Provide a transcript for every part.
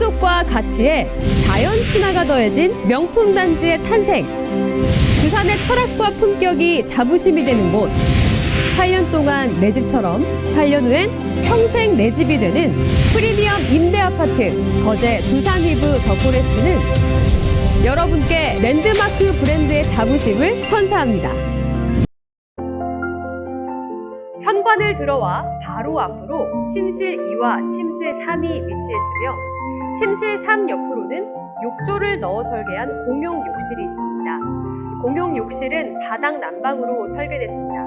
가치와 가치에 자연 친화가 더해진 명품 단지의 탄생. 두산의 철학과 품격이 자부심이 되는 곳. 8년 동안 내 집처럼 8년 후엔 평생 내 집이 되는 프리미엄 임대 아파트 거제 두산 위브 더 포레스트는 여러분께 랜드마크 브랜드의 자부심을 선사합니다. 현관을 들어와 바로 앞으로 침실 2와 침실 3이 위치했으며 침실 3 옆으로는 욕조를 넣어 설계한 공용 욕실이 있습니다. 공용 욕실은 다당 난방으로 설계됐습니다.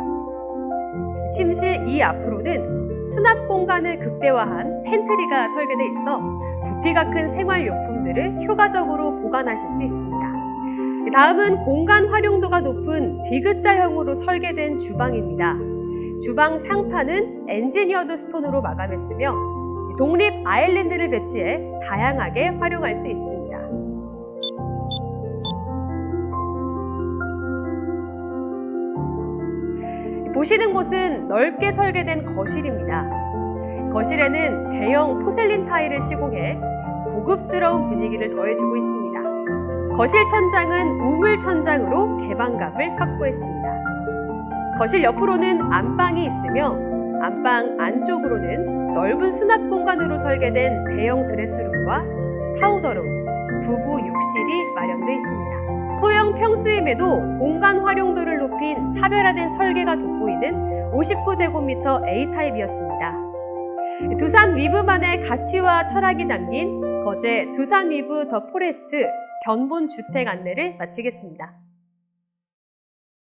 침실 2 앞으로는 수납 공간을 극대화한 팬트리가 설계돼 있어 부피가 큰 생활용품들을 효과적으로 보관하실 수 있습니다. 다음은 공간 활용도가 높은 디귿자형으로 설계된 주방입니다. 주방 상판은 엔지니어드 스톤으로 마감했으며 독립 아일랜드를 배치해 다양하게 활용할 수 있습니다. 보시는 곳은 넓게 설계된 거실입니다. 거실에는 대형 포셀린 타일을 시공해 고급스러운 분위기를 더해주고 있습니다. 거실 천장은 우물 천장으로 개방감을 확보했습니다. 거실 옆으로는 안방이 있으며 안방 안쪽으로는 넓은 수납 공간으로 설계된 대형 드레스룸과 파우더룸, 부부 욕실이 마련되어 있습니다. 소형 평수임에도 공간 활용도를 높인 차별화된 설계가 돋보이는 59제곱미터 A타입이었습니다. 두산 위브만의 가치와 철학이 담긴 거제 두산 위브 더 포레스트 견본 주택 안내를 마치겠습니다.